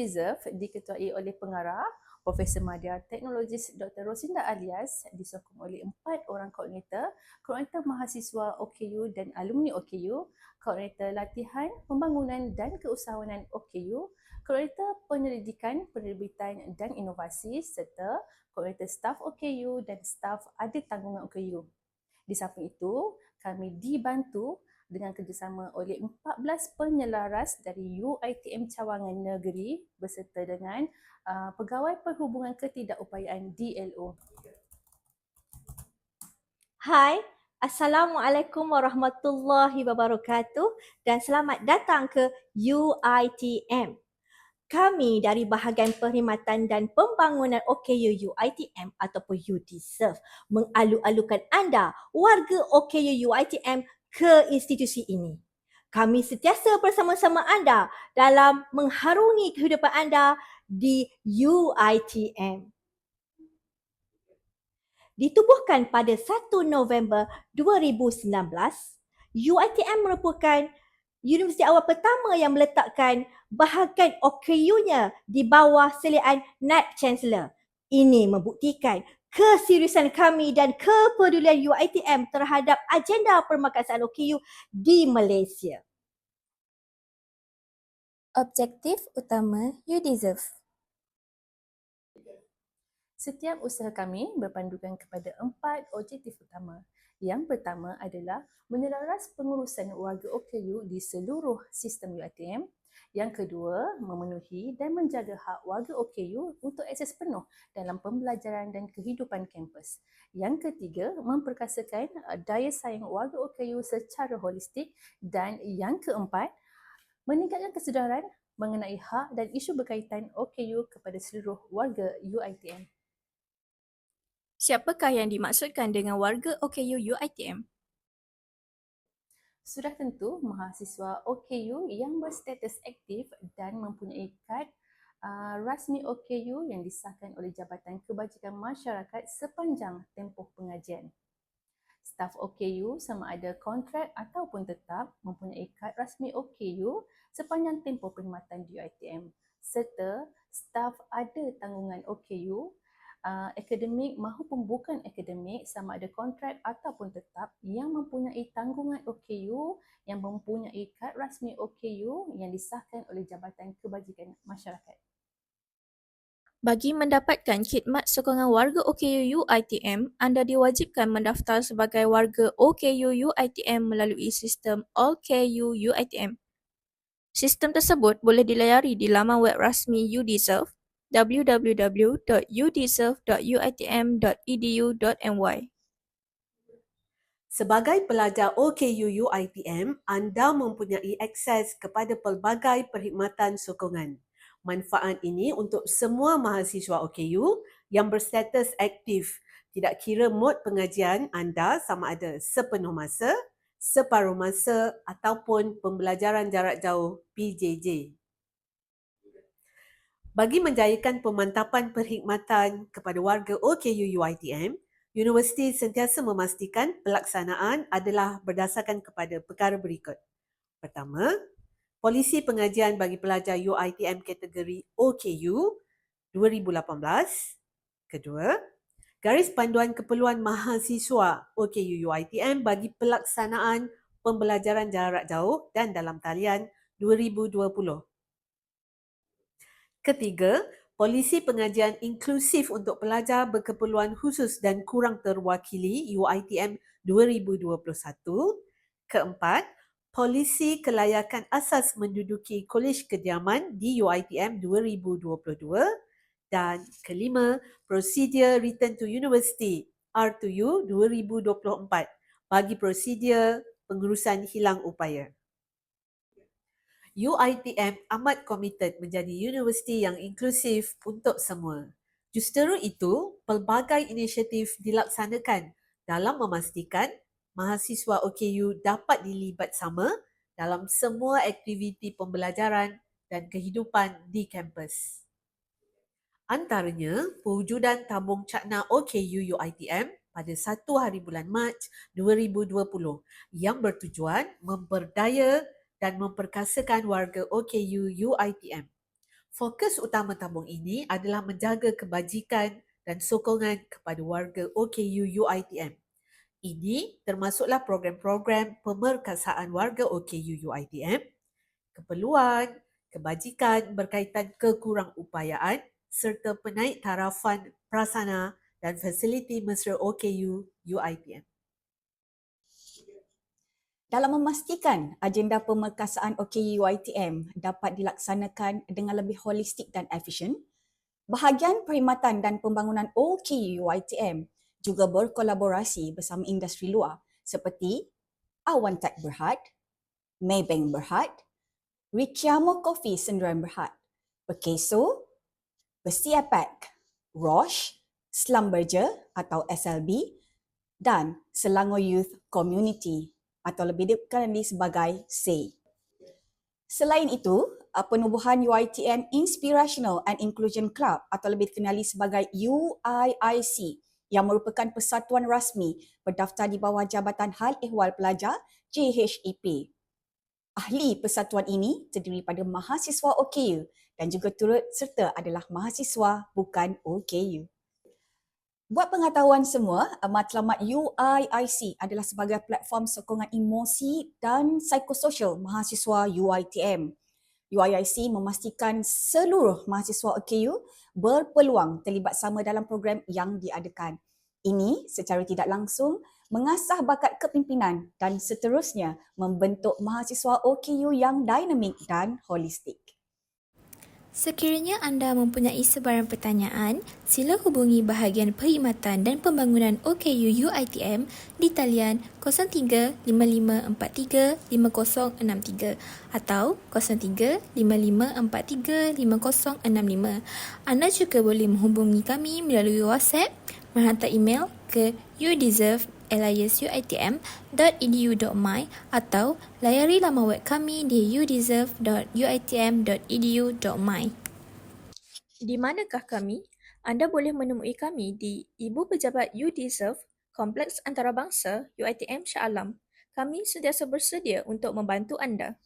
Deserve diketuai oleh pengarah Profesor Madya Teknologis Dr. Rosinda Alias disokong oleh empat orang koordinator, koordinator mahasiswa OKU dan alumni OKU, koordinator latihan, pembangunan dan keusahawanan OKU, koordinator penyelidikan, penerbitan dan inovasi serta koordinator staf OKU dan staf ada tanggungan OKU. Di samping itu, kami dibantu dengan kerjasama oleh 14 penyelaras dari UITM Cawangan Negeri beserta dengan uh, Pegawai Perhubungan Ketidakupayaan DLO. Hai, Assalamualaikum warahmatullahi wabarakatuh dan selamat datang ke UITM. Kami dari bahagian perkhidmatan dan pembangunan OKU UITM ataupun UDServe mengalu-alukan anda warga OKU UITM ke institusi ini. Kami sentiasa bersama-sama anda dalam mengharungi kehidupan anda di UITM. Ditubuhkan pada 1 November 2019, UITM merupakan universiti awal pertama yang meletakkan bahagian OKU-nya di bawah selian Naib Chancellor. Ini membuktikan keseriusan kami dan kepedulian UiTM terhadap agenda permakasaan OKU di Malaysia. Objektif utama You Deserve Setiap usaha kami berpandukan kepada empat objektif utama. Yang pertama adalah menyelaras pengurusan warga OKU di seluruh sistem UiTM yang kedua, memenuhi dan menjaga hak warga OKU untuk akses penuh dalam pembelajaran dan kehidupan kampus. Yang ketiga, memperkasakan uh, daya saing warga OKU secara holistik dan yang keempat, meningkatkan kesedaran mengenai hak dan isu berkaitan OKU kepada seluruh warga UiTM. Siapakah yang dimaksudkan dengan warga OKU UiTM? Sudah tentu mahasiswa OKU yang berstatus aktif dan mempunyai kad uh, rasmi OKU yang disahkan oleh Jabatan Kebajikan Masyarakat sepanjang tempoh pengajian. Staf OKU sama ada kontrak ataupun tetap mempunyai kad rasmi OKU sepanjang tempoh perkhidmatan di UiTM serta staf ada tanggungan OKU uh, akademik maupun bukan akademik sama ada kontrak ataupun tetap yang mempunyai tanggungan OKU yang mempunyai kad rasmi OKU yang disahkan oleh Jabatan Kebajikan Masyarakat. Bagi mendapatkan khidmat sokongan warga OKU UiTM, anda diwajibkan mendaftar sebagai warga OKU UiTM melalui sistem OKU UiTM. Sistem tersebut boleh dilayari di laman web rasmi UDeserve www.udserve.uitm.edu.my. Sebagai pelajar OKU UiTM, anda mempunyai akses kepada pelbagai perkhidmatan sokongan. Manfaat ini untuk semua mahasiswa OKU yang berstatus aktif, tidak kira mod pengajian anda sama ada sepenuh masa, separuh masa ataupun pembelajaran jarak jauh PJJ. Bagi menjayakan pemantapan perkhidmatan kepada warga OKU UiTM, universiti sentiasa memastikan pelaksanaan adalah berdasarkan kepada perkara berikut. Pertama, polisi pengajian bagi pelajar UiTM kategori OKU 2018. Kedua, garis panduan keperluan mahasiswa OKU UiTM bagi pelaksanaan pembelajaran jarak jauh dan dalam talian 2020. Ketiga, polisi pengajian inklusif untuk pelajar berkeperluan khusus dan kurang terwakili UITM 2021. Keempat, polisi kelayakan asas menduduki kolej kediaman di UITM 2022. Dan kelima, prosedur return to university R2U 2024 bagi prosedur pengurusan hilang upaya. UiTM amat komited menjadi universiti yang inklusif untuk semua. Justeru itu, pelbagai inisiatif dilaksanakan dalam memastikan mahasiswa OKU dapat dilibat sama dalam semua aktiviti pembelajaran dan kehidupan di kampus. Antaranya, pewujudan tabung cakna OKU UiTM pada 1 hari bulan Mac 2020 yang bertujuan memperdaya dan memperkasakan warga OKU UITM. Fokus utama tabung ini adalah menjaga kebajikan dan sokongan kepada warga OKU UITM. Ini termasuklah program-program pemerkasaan warga OKU UITM, keperluan, kebajikan berkaitan kekurangupayaan serta penaik tarafan prasana dan fasiliti mesra OKU UITM. Dalam memastikan agenda pemerkasaan OKU UiTM dapat dilaksanakan dengan lebih holistik dan efisien, bahagian perkhidmatan dan pembangunan OKU UiTM juga berkolaborasi bersama industri luar seperti Awan Tech Berhad, Maybank Berhad, Rikiamo Coffee Sendirian Berhad, Pekeso, Besi Apek, Roche, Slumberger atau SLB dan Selangor Youth Community atau lebih dikenali sebagai SAY. Selain itu, uh, penubuhan UiTM Inspirational and Inclusion Club atau lebih dikenali sebagai UIIC yang merupakan persatuan rasmi berdaftar di bawah Jabatan Hal Ehwal Pelajar JHEP. Ahli persatuan ini terdiri pada mahasiswa OKU dan juga turut serta adalah mahasiswa bukan OKU. Buat pengetahuan semua, uh, matlamat UIIC adalah sebagai platform sokongan emosi dan psikososial mahasiswa UiTM. UIIC memastikan seluruh mahasiswa OKU berpeluang terlibat sama dalam program yang diadakan. Ini secara tidak langsung mengasah bakat kepimpinan dan seterusnya membentuk mahasiswa OKU yang dinamik dan holistik. Sekiranya anda mempunyai sebarang pertanyaan, sila hubungi bahagian perkhidmatan dan pembangunan OKU UiTM di talian 0355435063 atau 0355435065. Anda juga boleh menghubungi kami melalui WhatsApp, menghantar email ke youdeserve liasuitm.edu.my atau layari laman web kami di udeserve.uitm.edu.my. Di manakah kami? Anda boleh menemui kami di Ibu Pejabat UDeserve, Kompleks Antarabangsa UiTM Shah Alam. Kami sentiasa bersedia untuk membantu anda.